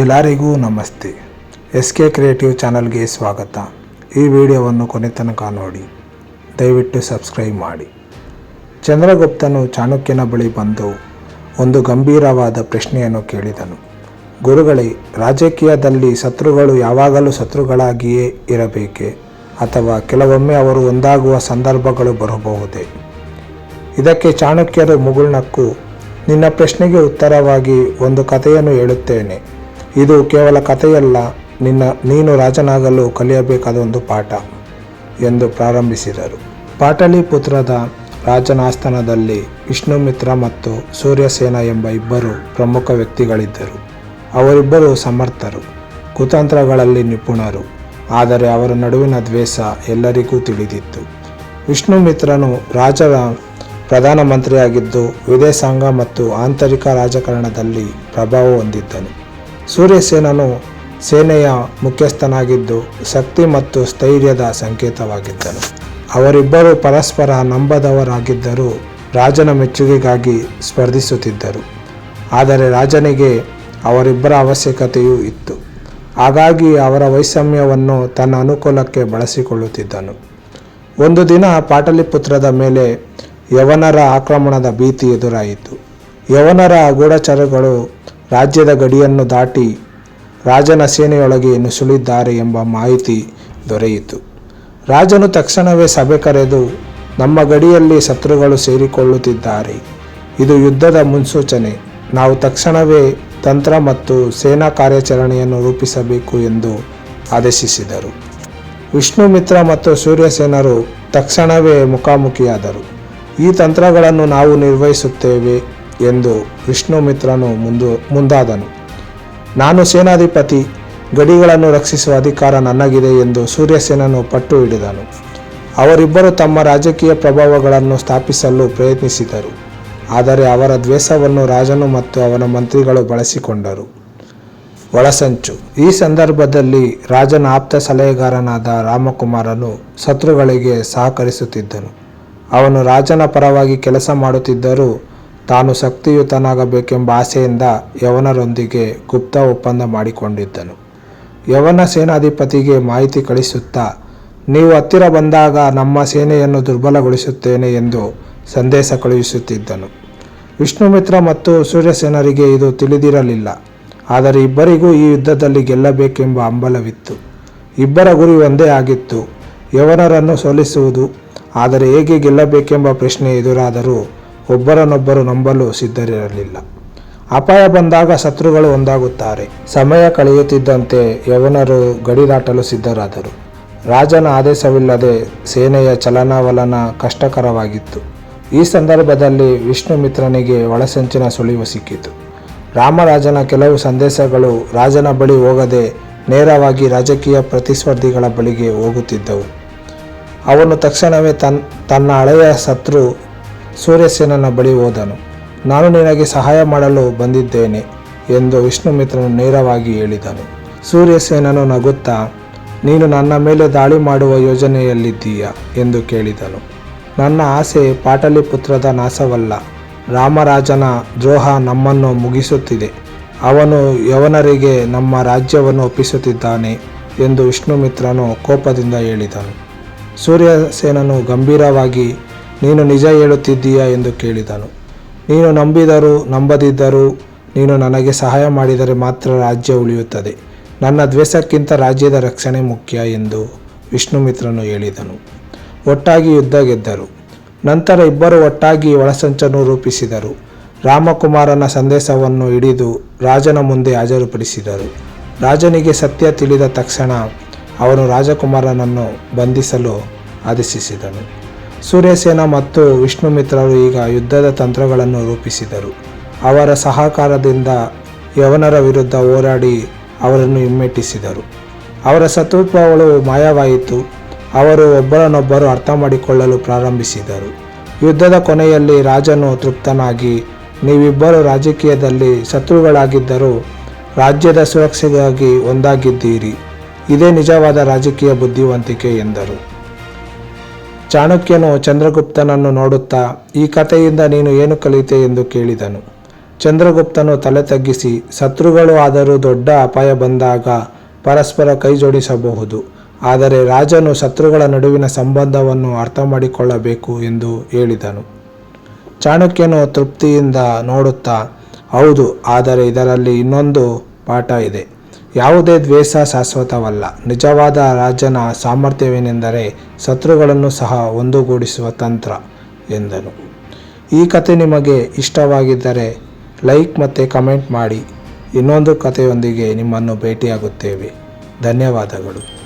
ಎಲ್ಲರಿಗೂ ನಮಸ್ತೆ. S K creative ಚಾನಲ್ಗೆ ಸ್ವಾಗತ. ಈ ವಿಡಿಯೋವನ್ನು ಕೊನೆ ತನಕ ನೋಡಿ. ದಯವಿಟ್ಟು ಸಬ್ಸ್ಕ್ರೈಬ್ ಮಾಡಿ. ಚಂದ್ರಗುಪ್ತನು ಚಾಣಕ್ಯನ ಬಳಿ ಬಂದು ಒಂದು ಗಂಭೀರವಾದ ಪ್ರಶ್ನೆಯನ್ನು ಕೇಳಿದನು. ಗುರುಗಳೇ, ರಾಜಕೀಯದಲ್ಲಿ ಶತ್ರುಗಳು ಯಾವಾಗಲೂ ಶತ್ರುಗಳಾಗಿಯೇ ಇರಬೇಕೆ? ಅಥವಾ ಕೆಲವೊಮ್ಮೆ ಅವರು ಒಂದಾಗುವ ಸಂದರ್ಭಗಳು ಬರಬಹುದೇ? ಇದಕ್ಕೆ ಚಾಣಕ್ಯರು ಮುಗುಳ್ನಕ್ಕು ನಿನ್ನ ಪ್ರಶ್ನೆಗೆ ಉತ್ತರವಾಗಿ ಒಂದು ಕಥೆಯನ್ನು ಹೇಳುತ್ತೇನೆ. ಇದು ಕೇವಲ ಕಥೆಯಲ್ಲ, ನಿನ್ನ, ನೀನು ರಾಜನಾಗಲು ಕಲಿಯಬೇಕಾದ ಒಂದು ಪಾಠ ಎಂದು ಪ್ರಾರಂಭಿಸಿದರು. ಪಾಟಲಿಪುತ್ರದ ರಾಜನ ಆಸ್ಥಾನದಲ್ಲಿ ವಿಷ್ಣುಮಿತ್ರ ಮತ್ತು ಸೂರ್ಯಸೇನ ಎಂಬ ಇಬ್ಬರು ಪ್ರಮುಖ ವ್ಯಕ್ತಿಗಳಿದ್ದರು. ಅವರಿಬ್ಬರು ಸಮರ್ಥರು, ಕುತಂತ್ರಗಳಲ್ಲಿ ನಿಪುಣರು, ಆದರೆ ಅವರ ನಡುವಿನ ದ್ವೇಷ ಎಲ್ಲರಿಗೂ ತಿಳಿದಿತ್ತು. ವಿಷ್ಣುಮಿತ್ರನು ರಾಜರ ಪ್ರಧಾನಮಂತ್ರಿಯಾಗಿದ್ದು ವಿದೇಶಾಂಗ ಮತ್ತು ಆಂತರಿಕ ರಾಜಕಾರಣದಲ್ಲಿ ಪ್ರಭಾವ ಹೊಂದಿದ್ದನು. ಸೂರ್ಯಸೇನನು ಸೇನೆಯ ಮುಖ್ಯಸ್ಥನಾಗಿದ್ದು ಶಕ್ತಿ ಮತ್ತು ಸ್ಥೈರ್ಯದ ಸಂಕೇತವಾಗಿದ್ದನು. ಅವರಿಬ್ಬರು ಪರಸ್ಪರ ನಂಬದವರಾಗಿದ್ದರೂ ರಾಜನ ಮೆಚ್ಚುಗೆಗಾಗಿ ಸ್ಪರ್ಧಿಸುತ್ತಿದ್ದರು. ಆದರೆ ರಾಜನಿಗೆ ಅವರಿಬ್ಬರ ಅವಶ್ಯಕತೆಯೂ ಇತ್ತು. ಹಾಗಾಗಿ ಅವರ ವೈಷಮ್ಯವನ್ನು ತನ್ನ ಅನುಕೂಲಕ್ಕೆ ಬಳಸಿಕೊಳ್ಳುತ್ತಿದ್ದನು. ಒಂದು ದಿನ ಪಾಟಲಿಪುತ್ರದ ಮೇಲೆ ಯವನರ ಆಕ್ರಮಣದ ಭೀತಿ ಎದುರಾಯಿತು. ಯವನರ ಗೂಢಚಾರಗಳು ರಾಜ್ಯದ ಗಡಿಯನ್ನು ದಾಟಿ ರಾಜನ ಸೇನೆಯೊಳಗೆ ನುಸುಳಿದ್ದಾರೆ ಎಂಬ ಮಾಹಿತಿ ದೊರೆಯಿತು. ರಾಜನು ತಕ್ಷಣವೇ ಸಭೆ ಕರೆದು, ನಮ್ಮ ಗಡಿಯಲ್ಲಿ ಶತ್ರುಗಳು ಸೇರಿಕೊಳ್ಳುತ್ತಿದ್ದಾರೆ. ಇದು ಯುದ್ಧದ ಮುನ್ಸೂಚನೆ. ನಾವು ತಕ್ಷಣವೇ ತಂತ್ರ ಮತ್ತು ಸೇನಾ ಕಾರ್ಯಾಚರಣೆಯನ್ನು ರೂಪಿಸಬೇಕು ಎಂದು ಆದೇಶಿಸಿದರು. ವಿಷ್ಣುಮಿತ್ರ ಮತ್ತು ಸೂರ್ಯಸೇನರು ತಕ್ಷಣವೇ ಮುಖಾಮುಖಿಯಾದರು. ಈ ತಂತ್ರಗಳನ್ನು ನಾವು ನಿರ್ವಹಿಸುತ್ತೇವೆ ಎಂದು ವಿಷ್ಣುಮಿತ್ರನು ಮುಂದು ಮುಂದಾದನು. ನಾನು ಸೇನಾಧಿಪತಿ, ಗಡಿಗಳನ್ನು ರಕ್ಷಿಸುವ ಅಧಿಕಾರ ನನಗಿದೆ ಎಂದು ಸೂರ್ಯಸೇನನು ಪಟ್ಟು ಹಿಡಿದನು. ಅವರಿಬ್ಬರು ತಮ್ಮ ರಾಜಕೀಯ ಪ್ರಭಾವಗಳನ್ನು ಸ್ಥಾಪಿಸಲು ಪ್ರಯತ್ನಿಸಿದರು. ಆದರೆ ಅವರ ದ್ವೇಷವನ್ನು ರಾಜನು ಮತ್ತು ಅವನ ಮಂತ್ರಿಗಳು ಬಳಸಿಕೊಂಡರು. ಒಳಸಂಚು. ಈ ಸಂದರ್ಭದಲ್ಲಿ ರಾಜನ ಆಪ್ತ ಸಲಹೆಗಾರನಾದ ರಾಮಕುಮಾರನು ಶತ್ರುಗಳಿಗೆ ಸಹಕರಿಸುತ್ತಿದ್ದನು. ಅವನು ರಾಜನ ಪರವಾಗಿ ಕೆಲಸ ಮಾಡುತ್ತಿದ್ದರೂ ತಾನು ಶಕ್ತಿಯುತನಾಗಬೇಕೆಂಬ ಆಸೆಯಿಂದ ಯವನರೊಂದಿಗೆ ಗುಪ್ತ ಒಪ್ಪಂದ ಮಾಡಿಕೊಂಡಿದ್ದನು. ಯವನ ಸೇನಾಧಿಪತಿಗೆ ಮಾಹಿತಿ ಕಳಿಸುತ್ತಾ, ನೀವು ಹತ್ತಿರ ಬಂದಾಗ ನಮ್ಮ ಸೇನೆಯನ್ನು ದುರ್ಬಲಗೊಳಿಸುತ್ತೇನೆ ಎಂದು ಸಂದೇಶ ಕಳುಹಿಸುತ್ತಿದ್ದನು. ವಿಷ್ಣುಮಿತ್ರ ಮತ್ತು ಸೂರ್ಯಸೇನರಿಗೆ ಇದು ತಿಳಿದಿರಲಿಲ್ಲ. ಆದರೆ ಇಬ್ಬರಿಗೂ ಈ ಯುದ್ಧದಲ್ಲಿ ಗೆಲ್ಲಬೇಕೆಂಬ ಹಂಬಲವಿತ್ತು. ಇಬ್ಬರ ಗುರಿ ಒಂದೇ ಆಗಿತ್ತು. ಯವನರನ್ನು ಸೋಲಿಸುವುದು, ಆದರೆ ಹೇಗೆ ಗೆಲ್ಲಬೇಕೆಂಬ ಪ್ರಶ್ನೆ ಎದುರಾದರೂ ಒಬ್ಬರನ್ನೊಬ್ಬರು ನಂಬಲು ಸಿದ್ಧರಿರಲಿಲ್ಲ. ಅಪಾಯ ಬಂದಾಗ ಶತ್ರುಗಳು ಒಂದಾಗುತ್ತಾರೆ. ಸಮಯ ಕಳೆಯುತ್ತಿದ್ದಂತೆ ಯವನರು ಗಡಿ ದಾಟಲು ಸಿದ್ಧರಾದರು. ರಾಜನ ಆದೇಶವಿಲ್ಲದೆ ಸೇನೆಯ ಚಲನವಲನ ಕಷ್ಟಕರವಾಗಿತ್ತು. ಈ ಸಂದರ್ಭದಲ್ಲಿ ವಿಷ್ಣುಮಿತ್ರನಿಗೆ ಒಳಸಂಚಿನ ಸುಳಿವು ಸಿಕ್ಕಿತು. ರಾಮರಾಜನ ಕೆಲವು ಸಂದೇಶಗಳು ರಾಜನ ಬಳಿ ಹೋಗದೆ ನೇರವಾಗಿ ರಾಜಕೀಯ ಪ್ರತಿಸ್ಪರ್ಧಿಗಳ ಬಳಿಗೆ ಹೋಗುತ್ತಿದ್ದವು. ಅವನು ತಕ್ಷಣವೇ ತನ್, ತನ್ನ ಹಳೆಯ ಶತ್ರು ಸೂರ್ಯಸೇನನ ಬಳಿ ಹೋದನು. ನಾನು ನಿನಗೆ ಸಹಾಯ ಮಾಡಲು ಬಂದಿದ್ದೇನೆ ಎಂದು ವಿಷ್ಣುಮಿತ್ರನು ನೇರವಾಗಿ ಹೇಳಿದನು. ಸೂರ್ಯಸೇನನು ನಗುತ್ತಾ, ನೀನು ನನ್ನ ಮೇಲೆ ದಾಳಿ ಮಾಡುವ ಯೋಜನೆಯಲ್ಲಿದ್ದೀಯ ಎಂದು ಕೇಳಿದನು. ನನ್ನ ಆಸೆ ಪಾಟಲಿಪುತ್ರದ ನಾಶವಲ್ಲ, ರಾಮರಾಜನ ದ್ರೋಹ ನಮ್ಮನ್ನು ಮುಗಿಸುತ್ತಿದೆ. ಅವನು ಯವನರಿಗೆ ನಮ್ಮ ರಾಜ್ಯವನ್ನು ಒಪ್ಪಿಸುತ್ತಿದ್ದಾನೆ ಎಂದು ವಿಷ್ಣುಮಿತ್ರನು ಕೋಪದಿಂದ ಹೇಳಿದನು. ಸೂರ್ಯಸೇನನು ಗಂಭೀರವಾಗಿ ನೀನು ನಿಜ ಹೇಳುತ್ತಿದ್ದೀಯಾ ಎಂದು ಕೇಳಿದನು. ನೀನು ನಂಬಿದರೂ, ನಂಬದಿದ್ದರೂ, ನೀನು ನನಗೆ ಸಹಾಯ ಮಾಡಿದರೆ ಮಾತ್ರ ರಾಜ್ಯ ಉಳಿಯುತ್ತದೆ. ನನ್ನ ದ್ವೇಷಕ್ಕಿಂತ ರಾಜ್ಯದ ರಕ್ಷಣೆ ಮುಖ್ಯ ಎಂದು ವಿಷ್ಣುಮಿತ್ರನು ಹೇಳಿದನು. ಒಟ್ಟಾಗಿ ಯುದ್ಧ ಗೆದ್ದರು. ನಂತರ ಇಬ್ಬರು ಒಟ್ಟಾಗಿ ಒಳಸಂಚನ್ನು ರೂಪಿಸಿದರು. ರಾಮಕುಮಾರನ ಸಂದೇಶವನ್ನು ಹಿಡಿದು ರಾಜನ ಮುಂದೆ ಹಾಜರುಪಡಿಸಿದರು. ರಾಜನಿಗೆ ಸತ್ಯ ತಿಳಿದ ತಕ್ಷಣ ಅವನು ರಾಜಕುಮಾರನನ್ನು ಬಂಧಿಸಲು ಆದೇಶಿಸಿದನು. ಸೂರ್ಯಸೇನ ಮತ್ತು ವಿಷ್ಣುಮಿತ್ರರು ಈಗ ಯುದ್ಧದ ತಂತ್ರಗಳನ್ನು ರೂಪಿಸಿದರು. ಅವರ ಸಹಕಾರದಿಂದ ಯವನರ ವಿರುದ್ಧ ಹೋರಾಡಿ ಅವರನ್ನು ಹಿಮ್ಮೆಟ್ಟಿಸಿದರು. ಅವರ ಶತ್ರುತ್ವಗಳು ಮಾಯವಾಯಿತು. ಅವರು ಒಬ್ಬರನ್ನೊಬ್ಬರು ಅರ್ಥ ಮಾಡಿಕೊಳ್ಳಲು ಪ್ರಾರಂಭಿಸಿದರು. ಯುದ್ಧದ ಕೊನೆಯಲ್ಲಿ ರಾಜನು ತೃಪ್ತನಾಗಿ, ನೀವಿಬ್ಬರು ರಾಜಕೀಯದಲ್ಲಿ ಶತ್ರುಗಳಾಗಿದ್ದರೂ ರಾಜ್ಯದ ಸುರಕ್ಷೆಗಾಗಿ ಒಂದಾಗಿದ್ದೀರಿ. ಇದೇ ನಿಜವಾದ ರಾಜಕೀಯ ಬುದ್ಧಿವಂತಿಕೆ, ಎಂದರು. ಚಾಣಕ್ಯನು ಚಂದ್ರಗುಪ್ತನನ್ನು ನೋಡುತ್ತಾ, ಈ ಕಥೆಯಿಂದ ನೀನು ಏನು ಕಲಿತೆ ಎಂದು ಕೇಳಿದನು. ಚಂದ್ರಗುಪ್ತನು ತಲೆ ತಗ್ಗಿಸಿ, ಶತ್ರುಗಳು ಆದರೂ ದೊಡ್ಡ ಅಪಾಯ ಬಂದಾಗ ಪರಸ್ಪರ ಕೈಜೋಡಿಸಬಹುದು, ಆದರೆ ರಾಜನು ಶತ್ರುಗಳ ನಡುವಿನ ಸಂಬಂಧವನ್ನು ಅರ್ಥ ಮಾಡಿಕೊಳ್ಳಬೇಕು ಎಂದು ಹೇಳಿದನು. ಚಾಣಕ್ಯನು ತೃಪ್ತಿಯಿಂದ ನೋಡುತ್ತಾ, ಹೌದು, ಆದರೆ ಇದರಲ್ಲಿ ಇನ್ನೊಂದು ಪಾಠ ಇದೆ. ಯಾವುದೇ ದ್ವೇಷ ಶಾಶ್ವತವಲ್ಲ. ನಿಜವಾದ ರಾಜನ ಸಾಮರ್ಥ್ಯವೇನೆಂದರೆ ಶತ್ರುಗಳನ್ನು ಸಹ ಒಂದುಗೂಡಿಸುವ ತಂತ್ರ, ಎಂದನು. ಈ ಕತೆ ನಿಮಗೆ ಇಷ್ಟವಾಗಿದ್ದರೆ ಲೈಕ್ ಮತ್ತು ಕಮೆಂಟ್ ಮಾಡಿ. ಇನ್ನೊಂದು ಕಥೆಯೊಂದಿಗೆ ನಿಮ್ಮನ್ನು ಭೇಟಿಯಾಗುತ್ತೇವೆ. ಧನ್ಯವಾದಗಳು.